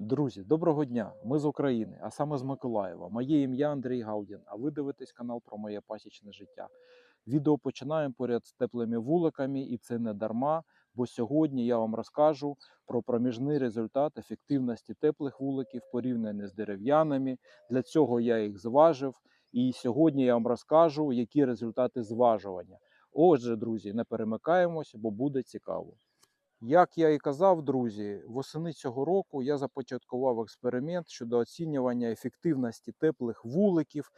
Друзі, доброго дня! Ми з України, а саме з Миколаєва. Моє ім'я Андрій Галдін, а ви дивитесь канал про моє пасічне життя. Відео починаємо поряд з теплими вуликами, і це не дарма, бо сьогодні я вам розкажу про проміжний результат ефективності теплих вуликів порівняно з дерев'яними. Для цього я їх зважив, і сьогодні я вам розкажу, які результати зважування. Отже, друзі, не перемикаємося, бо буде цікаво. Як я і казав, друзі, восени цього року я започаткував експеримент щодо оцінювання ефективності теплих вуликів.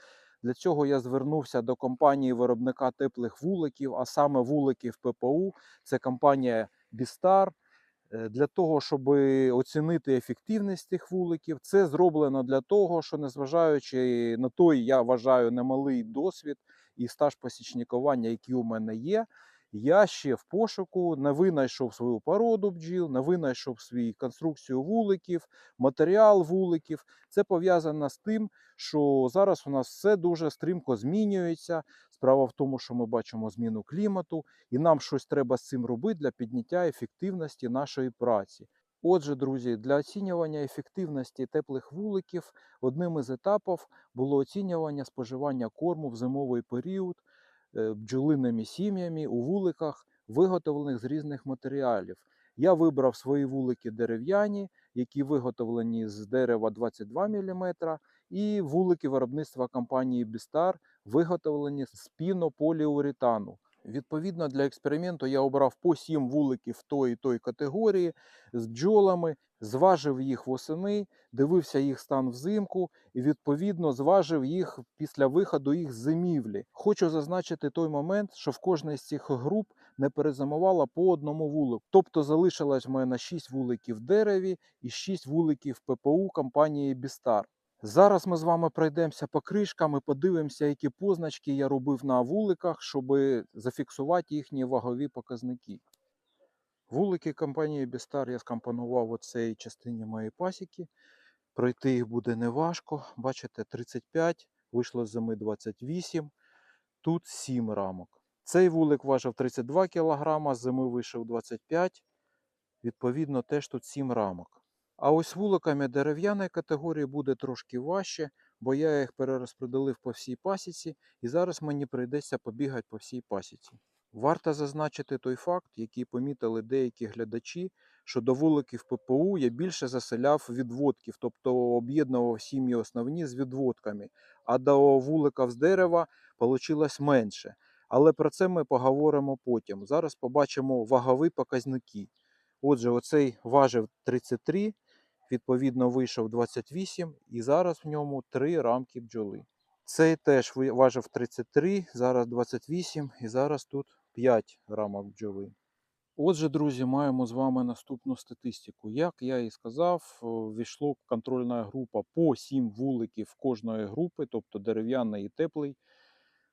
Для цього я звернувся до компанії виробника теплих вуликів, а саме вуликів ППУ. Це компанія Бістар. Е, Для того, щоб оцінити ефективність цих вуликів, це зроблено для того, що незважаючи на той, я вважаю, немалий досвід і стаж посічникування, який у мене є, я ще в пошуку не винайшов свою породу бджіл, не винайшов свою конструкцію вуликів, матеріал вуликів. Це пов'язано з тим, що зараз у нас все дуже стрімко змінюється. Справа в тому, що ми бачимо зміну клімату, і нам щось треба з цим робити для підняття ефективності нашої праці. Отже, друзі, для оцінювання ефективності теплих вуликів одним із етапів було оцінювання споживання корму в зимовий період бджолиними сім'ями у вуликах, виготовлених з різних матеріалів. Я вибрав свої вулики дерев'яні, які виготовлені з дерева 22 мм, і вулики виробництва компанії Бістар, виготовлені з пінополіуретану. Відповідно для експерименту я обрав по 7 вуликів тої і тої категорії з бджолами, зважив їх восени, дивився їх стан взимку і відповідно зважив їх після виходу їх з зимівлі. Хочу зазначити той момент, що в кожній з цих груп не перезимувала по одному вулику. Тобто залишилось в мене 6 вуликів в дереві і 6 вуликів ППУ компанії Бістар. Зараз ми з вами пройдемося по кришкам і подивимося, які позначки я робив на вуликах, щоб зафіксувати їхні вагові показники. Вулики компанії Бістар я скомпонував у цій частині моєї пасіки. Пройти їх буде неважко. Бачите, 35, вийшло з зими 28, тут 7 рамок. Цей вулик важив 32 кг, з зими вийшов 25. Відповідно, теж тут 7 рамок. А ось вуликами дерев'яної категорії буде трошки важче, бо я їх перерозпределив по всій пасіці, і зараз мені прийдеться побігати по всій пасіці. Варто зазначити той факт, який помітили деякі глядачі, що до вуликів ППУ я більше заселяв відводків, тобто об'єднував сім'ї основні з відводками, а до вуликів з дерева вийшло менше. Але про це ми поговоримо потім. Зараз побачимо вагові показники. Отже, оцей важив 33, відповідно вийшов 28, і зараз в ньому 3 рамки бджоли. Цей теж важив 33, зараз 28 і зараз тут 5 рамок бджоли. Отже, друзі, маємо з вами наступну статистику. Як я і сказав, о, війшло контрольна група по 7 вуликів кожної групи, тобто дерев'яний і теплий,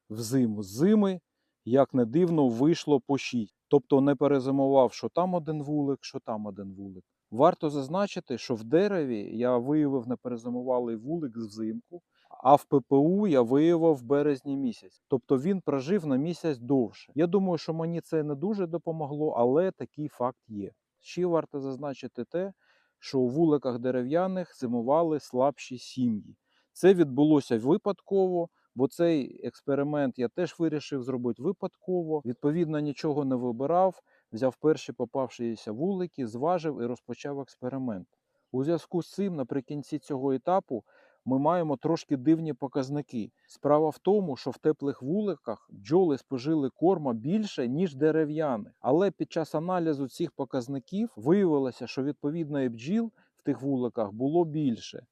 в зиму. З зими, як не дивно, вийшло по 6. Тобто не перезимував, що там один вулик, що там один вулик. Варто зазначити, що в дереві я виявив неперезимувалий вулик взимку, а в ППУ я виявив в березні місяць. Тобто він прожив на місяць довше. Я думаю, що мені це не дуже допомогло, але такий факт є. Ще варто зазначити те, що у вуликах дерев'яних зимували слабші сім'ї. Це відбулося випадково, бо цей експеримент я теж вирішив зробити випадково. Відповідно, нічого не вибирав, взяв перші попавшіся вулики, зважив і розпочав експеримент. У зв'язку з цим, наприкінці цього етапу, ми маємо трошки дивні показники. Справа в тому, що в теплих вуликах бджоли спожили корма більше, ніж дерев'яних. Але під час аналізу цих показників виявилося, що відповідно бджіл в тих вуликах було більше.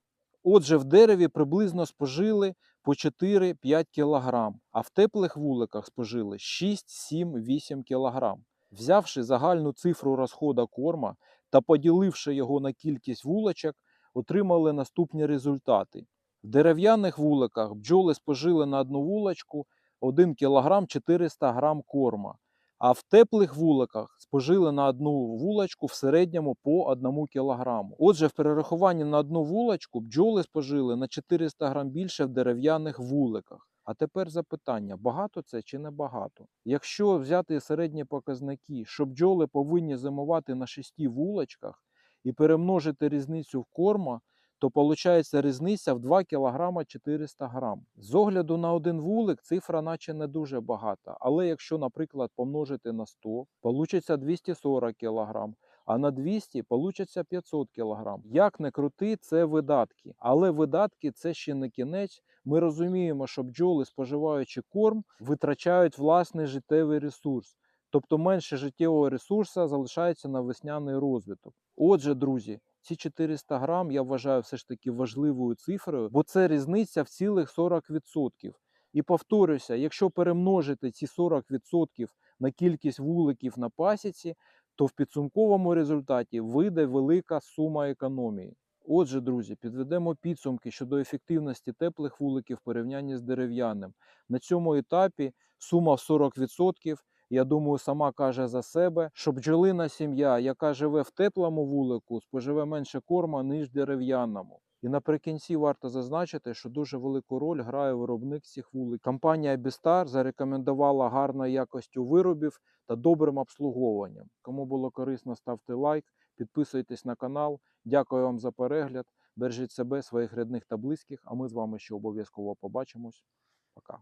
Отже, в дереві приблизно спожили по 4-5 кг, а в теплих вуликах спожили 6, 7, 8 кг. Взявши загальну цифру розходу корма та поділивши його на кількість вулочок, отримали наступні результати. В дерев'яних вуликах бджоли спожили на одну вулочку 1 кг 400 г корма, а в теплих вуликах спожили на одну вулочку в середньому по 1 кг. Отже, в перерахуванні на одну вулочку бджоли спожили на 400 г більше в дерев'яних вуликах. А тепер запитання: багато це чи не багато? Якщо взяти середні показники, що бджоли повинні зимувати на шести вулочках, і перемножити різницю в корма, то виходить різниця в 2 кг 400 грам. З огляду на один вулик цифра наче не дуже багата, але якщо, наприклад, помножити на 100, получиться 240 кг, а на 200 получиться 500 кг. Як не крути, це видатки. Але видатки це ще не кінець. Ми розуміємо, що бджоли, споживаючи корм, витрачають власний життєвий ресурс. Тобто менше життєвого ресурсу залишається на весняний розвиток. Отже, друзі, ці 400 грам я вважаю все ж таки важливою цифрою, бо це різниця в цілих 40%. І повторюся, якщо перемножити ці 40% на кількість вуликів на пасіці, то в підсумковому результаті вийде велика сума економії. Отже, друзі, підведемо підсумки щодо ефективності теплих вуликів в порівнянні з дерев'яним. На цьому етапі сума в 40%. Я думаю, сама каже за себе, що бджолина сім'я, яка живе в теплому вулику, споживе менше корма, ніж дерев'яному. І наприкінці варто зазначити, що дуже велику роль грає виробник цих вуликів. Компанія Бістар зарекомендувала гарною якостю виробів та добрим обслуговуванням. Кому було корисно, ставте лайк, підписуйтесь на канал. Дякую вам за перегляд. Бережіть себе, своїх рідних та близьких. А ми з вами ще обов'язково побачимось. Пока.